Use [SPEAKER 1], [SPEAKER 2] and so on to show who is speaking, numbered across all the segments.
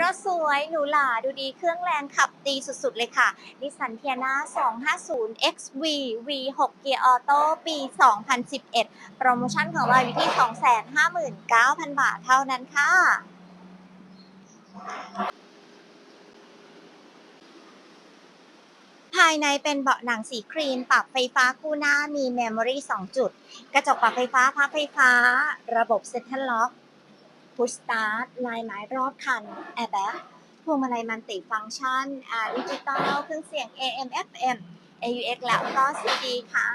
[SPEAKER 1] รถสวยหรูหราดูดีเครื่องแรงขับดีสุดๆเลยค่ะนิสสันเทียนา250 XV V6 เกียร์ออโต้ปี 2011 โปรโมชั่นของเราอยู่ที่ 259,000 บาทเท่านั้นค่ะภายในเป็นเบาะหนังสีครีม ปรับไฟฟ้าคู่หน้ามีเมมโมรี่2จุด กระจกปรับไฟฟ้าพับไฟฟ้า ระบบเซ็นทรัลล็อก พุชสตาร์ทลายไม้รอบคันแอร์แบ็กพวงมาลัยมันติฟังก์ชันอิจิตอลเครื่องเสียง AM FM AUX แล้วก็ CD ค่ะ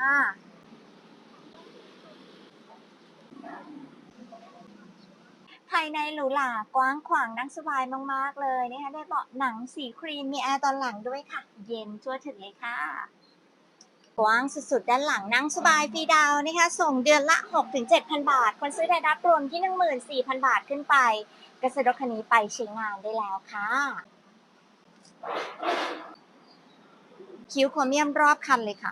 [SPEAKER 1] ภายในหรูหรากว้างขวางนั่งสบายมาก ๆ เลยนะคะได้เบาะหนังสีครีมมีแอร์ตอนหลังด้วยค่ะ เย็นทั่วถึงเลยค่ะ กว้างสุดๆ ด้านหลังนั่งสบายฟรีดาวน์นะคะ ส่งเดือนละ 6-7,000 บาท คนซื้อได้รับรวมที่ 14,000 บาทขึ้นไปก็ซื้อรถคันนี้ไปใช้งานได้แล้วค่ะคิ้วโครเมียมรอบคันเลยค่ะ